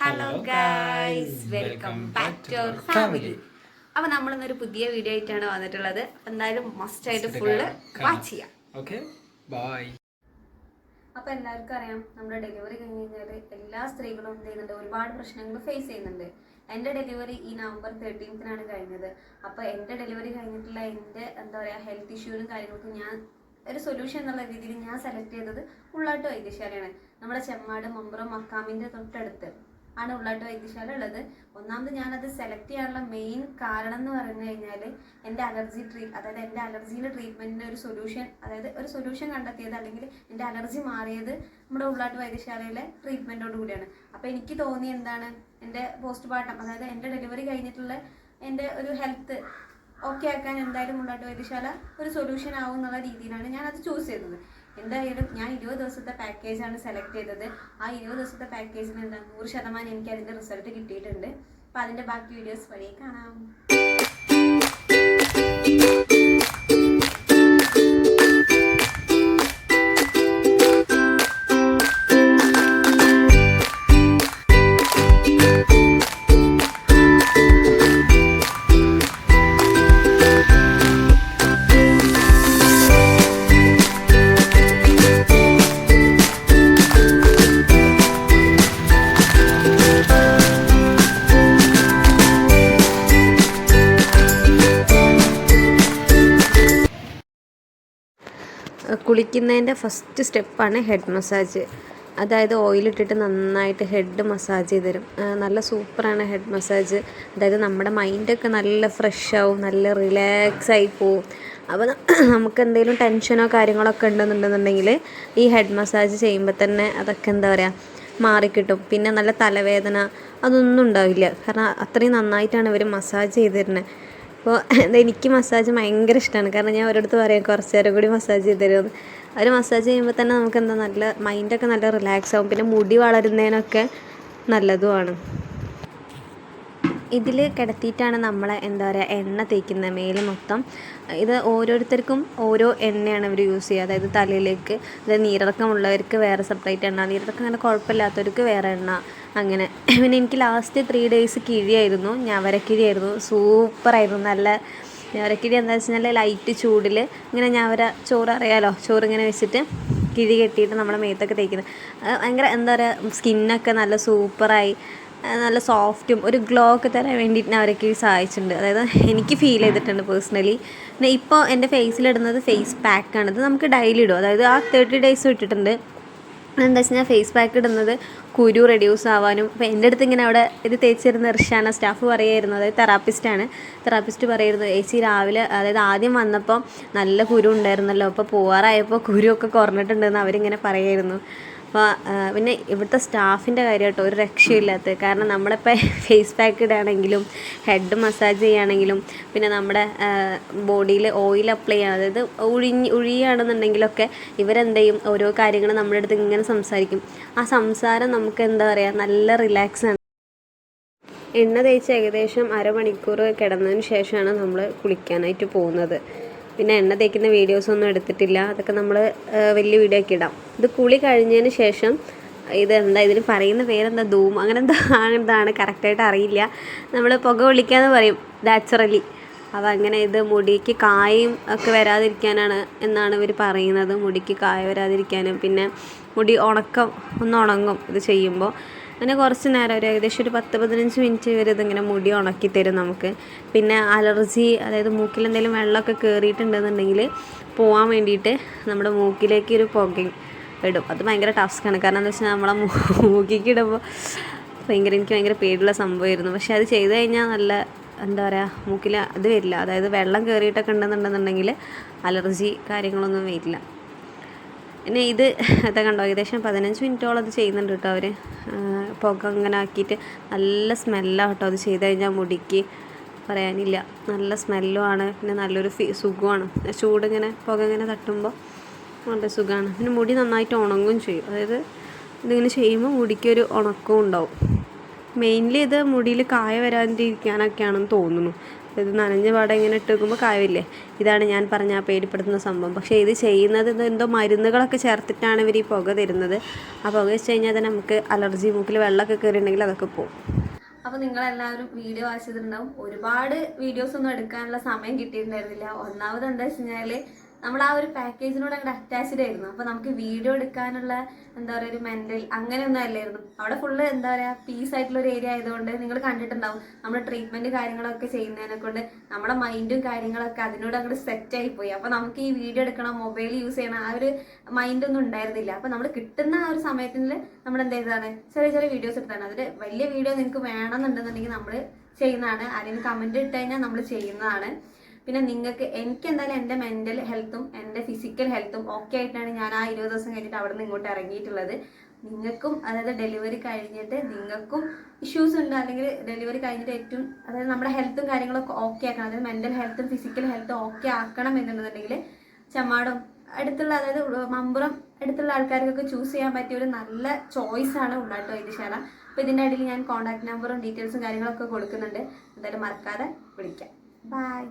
Hello guys welcome back to our family അപ്പൊ നമ്മൾ ഇന്നൊരു പുതിയ വീഡിയോ ആയിട്ടാണ് വന്നിട്ടുള്ളത്. എന്തായാലും മസ്റ്റ് ആയിട്ട് ഫുള്ള് വാച്ച് ചെയ്യാം. ഓക്കെ ബൈ അപ്പൊ എല്ലാവർക്കും അറിയാം നമ്മുടെ ഡെലിവറി കഴിഞ്ഞ് കഴിഞ്ഞാൽ എല്ലാ സ്ത്രീകളും എന്ത് ചെയ്യുന്നുണ്ട്? ഒരുപാട് പ്രശ്നങ്ങൾ ഫേസ് ചെയ്യുന്നുണ്ട്. എന്റെ ഡെലിവറി ഈ നവംബർ തേർട്ടീൻത്തിനാണ് കഴിഞ്ഞത്. അപ്പോൾ എന്റെ ഡെലിവറി കഴിഞ്ഞിട്ടുള്ള എന്റെ എന്താ പറയുക ഹെൽത്ത് ഇഷ്യൂവിനും കാര്യങ്ങൾക്കും ഞാൻ ഒരു സൊല്യൂഷൻ എന്നുള്ള രീതിയിൽ ഞാൻ സെലക്ട് ചെയ്തത് ഉള്ളാട്ട് വൈദ്യശാലയാണ്. നമ്മുടെ ചെമ്മാട് മമ്പുറം മക്കാമിന്റെ തൊട്ടടുത്ത്. ആണ് ഉള്ളാട്ട് വൈദ്യശാല ഉള്ളത്. ഒന്നാമത് ഞാനത് സെലക്ട് ചെയ്യാനുള്ള മെയിൻ കാരണം എന്ന് പറഞ്ഞു കഴിഞ്ഞാൽ എന്റെ അലർജി ട്രീ അതായത് എന്റെ അലർജീന്റെ ട്രീറ്റ്മെന്റിന് ഒരു സൊല്യൂഷൻ അതായത് ഒരു സൊല്യൂഷൻ കണ്ടെത്തിയത് അല്ലെങ്കിൽ എന്റെ അലർജി മാറിയത് നമ്മുടെ ഉള്ളാട്ട് വൈദ്യശാലയിലെ ട്രീറ്റ്മെന്റോട് കൂടിയാണ്. അപ്പോൾ എനിക്ക് തോന്നി എന്താണ്? എന്റെ പോസ്റ്റ് പാർട്ടം അതായത് എന്റെ ഡെലിവറി കഴിഞ്ഞിട്ടുള്ള എന്റെ ഒരു ഹെൽത്ത് ഓക്കെ ആക്കാൻ എന്തായാലും ഉള്ളാട്ട് വൈദ്യശാല ഒരു സൊല്യൂഷൻ ആവും എന്നുള്ള രീതിയിലാണ് ഞാനത് ചൂസ് ചെയ്തത്. എന്തായാലും ഞാൻ ഇരുപത് ദിവസത്തെ പാക്കേജാണ് സെലക്ട് ചെയ്തത്. ആ ഇരുപത് ദിവസത്തെ പാക്കേജിന് എന്താ നൂറ് ശതമാനം എനിക്ക് അതിന്റെ റിസൾട്ട് കിട്ടിയിട്ടുണ്ട്. അപ്പോൾ അതിന്റെ ബാക്കി വീഡിയോസ് വഴി കാണാം. കുളിക്കുന്നതിന്റെ ഫസ്റ്റ് സ്റ്റെപ്പാണ് ഹെഡ് മസാജ് അതായത് ഓയിലിട്ടിട്ട് നന്നായിട്ട് ഹെഡ് മസാജ് ചെയ്ത് തരും നല്ല സൂപ്പറാണ് ഹെഡ് മസാജ് അതായത് നമ്മുടെ മൈൻഡൊക്കെ നല്ല ഫ്രഷ് ആവും നല്ല റിലാക്സ് ആയി പോവും. അപ്പോൾ നമുക്ക് എന്തെങ്കിലും ടെൻഷനോ കാര്യങ്ങളൊക്കെ ഉണ്ടെന്നുണ്ടെന്നുണ്ടെങ്കിൽ ഈ ഹെഡ് മസാജ് ചെയ്യുമ്പോൾ തന്നെ അതൊക്കെ എന്താ പറയുക മാറിക്കിട്ടും. പിന്നെ നല്ല തലവേദന അതൊന്നും ഉണ്ടാവില്ല. കാരണം അത്രയും നന്നായിട്ടാണ് ഇവർ മസാജ് ചെയ്ത് തരുന്നത് അപ്പോൾ എനിക്ക് മസാജ് ഭയങ്കര ഇഷ്ടമാണ് കാരണം ഞാൻ അവരടുത്ത് പറയാം കുറച്ച് നേരം കൂടി മസാജ് ചെയ്ത് തരുമെന്ന് അവർ മസാജ് ചെയ്യുമ്പോൾ തന്നെ നമുക്ക് എന്താ നല്ല മൈൻഡൊക്കെ നല്ല റിലാക്സ് ആവും. പിന്നെ മുടി വളരുന്നതിനൊക്കെ നല്ലതുമാണ്. ഇതിൽ കിടത്തിയിട്ടാണ് നമ്മൾ എന്താ പറയുക എണ്ണ തേക്കുന്നത് മേൽ മൊത്തം. ഇത് ഓരോരുത്തർക്കും ഓരോ എണ്ണയാണ് അവർ യൂസ് ചെയ്യുക. അതായത് തലയിലേക്ക് അതായത് നീരിറക്കമുള്ളവർക്ക് വേറെ സെപ്പറേറ്റ് എണ്ണ നീരിറക്കം അങ്ങനെ കുഴപ്പമില്ലാത്തവർക്ക് വേറെ എണ്ണ അങ്ങനെ. പിന്നെ എനിക്ക് ലാസ്റ്റ് ത്രീ ഡേയ്സ് കിഴിയായിരുന്നു ഞവരക്കിഴിയായിരുന്നു സൂപ്പറായിരുന്നു നല്ല ഞവരക്കിഴി എന്താ വെച്ച് കഴിഞ്ഞാൽ ലൈറ്റ് ചൂടിൽ ഇങ്ങനെ ഞവര ചോറ് അറിയാലോ? ചോറ് ഇങ്ങനെ വെച്ചിട്ട് കിഴി കെട്ടിയിട്ട് നമ്മുടെ മേത്തൊക്കെ തേക്കുന്നത്. ഭയങ്കര എന്താ പറയുക സ്കിന്നൊക്കെ നല്ല സൂപ്പറായി നല്ല സോഫ്റ്റും ഒരു ഗ്ലോ ഒക്കെ തരാൻ വേണ്ടിയിട്ട് അവരൊക്കെ സഹായിച്ചിട്ടുണ്ട്. അതായത് എനിക്ക് ഫീൽ ചെയ്തിട്ടുണ്ട് പേഴ്സണലി പിന്നെ ഇപ്പോൾ എന്റെ ഫേസിലിടുന്നത് ഫേസ് പാക്കാണ് ഇത് നമുക്ക് ഡെയിലി ഇടും. അതായത് ആ തേർട്ടി ഡേയ്സ് ഇട്ടിട്ടുണ്ട്. എന്താ വെച്ച് കഴിഞ്ഞാൽ ഫേസ് പാക്ക് ഇടുന്നത് കുരു റെഡ്യൂസ് ആവാനും അപ്പോൾ എന്റെ അടുത്ത് ഇങ്ങനെ അവിടെ ഇത് തേച്ചിരുന്ന ഇർഷാന സ്റ്റാഫ് പറയായിരുന്നു അതായത് തെറാപ്പിസ്റ്റാണ് തെറാപ്പിസ്റ്റ് പറയായിരുന്നു ഏച്ചി രാവിലെ അതായത് ആദ്യം വന്നപ്പോൾ നല്ല കുരു ഉണ്ടായിരുന്നല്ലോ. അപ്പോൾ പോവാറായപ്പോൾ കുരു ഒക്കെ കുറഞ്ഞിട്ടുണ്ടെന്ന് അവരിങ്ങനെ പറയായിരുന്നു അപ്പോൾ പിന്നെ ഇവിടുത്തെ സ്റ്റാഫിന്റെ കാര്യം കേട്ടോ ഒരു രക്ഷയില്ലാത്തത്. കാരണം നമ്മളിപ്പോൾ ഫേസ് പാക്ക് ഇടുകയാണെങ്കിലും ഹെഡ് മസാജ് ചെയ്യുകയാണെങ്കിലും പിന്നെ നമ്മുടെ ബോഡിയിൽ ഓയിൽ അപ്ലൈ ചെയ്യണം അതായത് ഒഴിഞ്ഞ് ഒഴിയുകയാണെന്നുണ്ടെങ്കിലൊക്കെ ഇവരെന്ത് ചെയ്യും ഓരോ കാര്യങ്ങൾ നമ്മുടെ അടുത്ത് ഇങ്ങനെ സംസാരിക്കും. ആ സംസാരം നമുക്ക് എന്താ പറയുക നല്ല റിലാക്സ് ആണ്. എണ്ണ തേച്ച് ഏകദേശം അരമണിക്കൂർ കിടന്നതിന് ശേഷമാണ് നമ്മൾ കുളിക്കാനായിട്ട് പോകുന്നത്. പിന്നെ എണ്ണ തേക്കുന്ന വീഡിയോസ് ഒന്നും എടുത്തിട്ടില്ല. അതൊക്കെ നമ്മൾ വലിയ വീഡിയോ ഒക്കെ ഇടാം. ഇത് കുളി കഴിഞ്ഞതിന് ശേഷം ഇത് എന്താ ഇതിന് പറയുന്ന പേരെന്താ? ധൂം അങ്ങനെ എന്താ എന്താണ്? കറക്റ്റായിട്ട് അറിയില്ല. നമ്മൾ പുക വിളിക്കാന്ന് പറയും നാച്ചുറലി അപ്പോൾ അങ്ങനെ ഇത് മുടിക്ക് കായും ഒക്കെ വരാതിരിക്കാനാണ് എന്നാണ് ഇവർ പറയുന്നത്. മുടിക്ക് കായ വരാതിരിക്കാനും പിന്നെ മുടി ഉണക്കം ഒന്ന് ഉണങ്ങും ഇത് ചെയ്യുമ്പോൾ അങ്ങനെ കുറച്ച് നേരം ഒരു ഏകദേശം ഒരു പത്ത് പതിനഞ്ച് മിനിറ്റ് വരെ ഇതിങ്ങനെ മുടി ഉണക്കി തരും നമുക്ക്. പിന്നെ അലർജി അതായത് മൂക്കിൽ എന്തെങ്കിലും വെള്ളമൊക്കെ കയറിയിട്ടുണ്ടെന്നുണ്ടെങ്കിൽ പോകാൻ വേണ്ടിയിട്ട് നമ്മുടെ മൂക്കിലേക്ക് ഒരു പുകയും ഇടും. അത് ഭയങ്കര ടാസ്ക്കാണ് കാരണം എന്താ വെച്ചാൽ നമ്മളെ മൂക്കിക്ക് ഇടുമ്പോൾ ഭയങ്കര എനിക്ക് ഭയങ്കര പേടിയുള്ള സംഭവമായിരുന്നു. പക്ഷേ അത് ചെയ്ത് കഴിഞ്ഞാൽ നല്ല എന്താ പറയുക മൂക്കിൽ അത് വരില്ല. അതായത് വെള്ളം കയറിയിട്ടൊക്കെ ഉണ്ടെന്നുണ്ടെന്നുണ്ടെങ്കിൽ അലർജി കാര്യങ്ങളൊന്നും വരില്ല. പിന്നെ ഇത് ഇതാ കണ്ടോ ഏകദേശം പതിനഞ്ച് മിനിറ്റോളം അത് ചെയ്യുന്നുണ്ട് കേട്ടോ അവർ പുക അങ്ങനെ ആക്കിയിട്ട് നല്ല സ്മെല്ലാണ് കേട്ടോ അത് ചെയ്ത് കഴിഞ്ഞാൽ മുടിക്ക് പറയാനില്ല. നല്ല സ്മെല്ലുമാണ് പിന്നെ നല്ലൊരു ഫീ സുഖമാണ്. ചൂടിങ്ങനെ പുക ഇങ്ങനെ തട്ടുമ്പോൾ നല്ല സുഖമാണ് പിന്നെ മുടി നന്നായിട്ട് ഉണങ്ങും ചെയ്യും. അതായത് ഇതിങ്ങനെ ചെയ്യുമ്പോൾ മുടിക്കൊരു ഉണക്കവും ഉണ്ടാവും. മെയിൻലി ഇത് മുടിയിൽ കായ വരാതിരിക്കാനൊക്കെയാണെന്ന് തോന്നുന്നു. ഇത് നനഞ്ഞ പാടെ ഇങ്ങനെ ഇട്ട് വെക്കുമ്പോൾ കായവില്ലേ ഇതാണ് ഞാൻ പറഞ്ഞ ആ പേടിപ്പെടുത്തുന്ന സംഭവം. പക്ഷേ ഇത് ചെയ്യുന്നത് എന്തോ മരുന്നുകളൊക്കെ ചേർത്തിട്ടാണ് ഇവർ ഈ പുക തരുന്നത്. ആ പുക വെച്ച് കഴിഞ്ഞാൽ തന്നെ നമുക്ക് അലർജി മൂക്കിൽ വെള്ളമൊക്കെ കയറിയിട്ടുണ്ടെങ്കിൽ അതൊക്കെ പോകും അപ്പോൾ നിങ്ങളെല്ലാവരും വീഡിയോ വായിച്ചിട്ടുണ്ടാവും. ഒരുപാട് വീഡിയോസ് ഒന്നും എടുക്കാനുള്ള സമയം കിട്ടിയിട്ടുണ്ടായിരുന്നില്ല. ഒന്നാമത് എന്താ വെച്ച് കഴിഞ്ഞാൽ നമ്മൾ ആ ഒരു പാക്കേജിനോട് അങ്ങോട്ട് അറ്റാച്ച്ഡ് ആയിരുന്നു. അപ്പോൾ നമുക്ക് വീഡിയോ എടുക്കാനുള്ള എന്താ പറയുക ഒരു മെന്റൽ അങ്ങനെയൊന്നും അല്ലായിരുന്നു. അവിടെ ഫുള്ള് എന്താ പറയുക പീസ് ആയിട്ടുള്ള ഒരു ഏരിയ ആയതുകൊണ്ട് നിങ്ങൾ കണ്ടിട്ടുണ്ടാവും. നമ്മൾ ട്രീറ്റ്മെന്റ് കാര്യങ്ങളൊക്കെ ചെയ്യുന്നതിനെ കൊണ്ട് നമ്മുടെ മൈൻഡും കാര്യങ്ങളൊക്കെ അതിനോട് അങ്ങോട്ട് സെറ്റ് ആയി പോയി. അപ്പോൾ നമുക്ക് ഈ വീഡിയോ എടുക്കണം മൊബൈൽ യൂസ് ചെയ്യണം ആ ഒരു മൈൻഡൊന്നും ഉണ്ടായിരുന്നില്ല. അപ്പോൾ നമ്മൾ കിട്ടുന്ന ആ ഒരു സമയത്തിൽ നമ്മൾ എന്ത് ചെയ്തതാണ് ചെറിയ ചെറിയ വീഡിയോസ് എടുത്താണ് അതിൽ വലിയ വീഡിയോ നിങ്ങൾക്ക് വേണമെന്നുണ്ടെന്നുണ്ടെങ്കിൽ നമ്മൾ ചെയ്യുന്നതാണ്. ആരെങ്കിലും കമന്റ് ഇട്ട് കഴിഞ്ഞാൽ നമ്മൾ ചെയ്യുന്നതാണ്. പിന്നെ നിങ്ങൾക്ക് എനിക്ക് എന്തായാലും എന്റെ മെന്റൽ ഹെൽത്തും എന്റെ ഫിസിക്കൽ ഹെൽത്തും ഓക്കെ ആയിട്ടാണ് ഞാൻ ആ ഇരുപത് ദിവസം കഴിഞ്ഞിട്ട് അവിടെ നിന്ന് ഇങ്ങോട്ട് ഇറങ്ങിയിട്ടുള്ളത്. നിങ്ങൾക്കും അതായത് ഡെലിവറി കഴിഞ്ഞിട്ട് നിങ്ങൾക്കും ഇഷ്യൂസ് ഉണ്ട് അല്ലെങ്കിൽ ഡെലിവറി കഴിഞ്ഞിട്ട് ഏറ്റവും അതായത് നമ്മുടെ ഹെൽത്തും കാര്യങ്ങളൊക്കെ ഓക്കെ ആക്കണം. അതായത് മെന്റൽ ഹെൽത്തും ഫിസിക്കൽ ഹെൽത്തും ഓക്കെ ആക്കണം എന്നുണ്ടെന്നുണ്ടെങ്കിൽ ചമ്മാടും. അടുത്തുള്ള അതായത് മമ്പുറം അടുത്തുള്ള ആൾക്കാർക്കൊക്കെ ചൂസ് ചെയ്യാൻ പറ്റിയ ഒരു നല്ല ചോയ്സ് ആണ് ഉള്ളാട്ടോ വൈദ്യശാല അപ്പോൾ ഇതിന്റെ ഇടയിൽ ഞാൻ കോൺടാക്ട് നമ്പറും ഡീറ്റെയിൽസും കാര്യങ്ങളൊക്കെ കൊടുക്കുന്നുണ്ട്. എന്തായാലും മറക്കാതെ വിളിക്കാം. ബൈ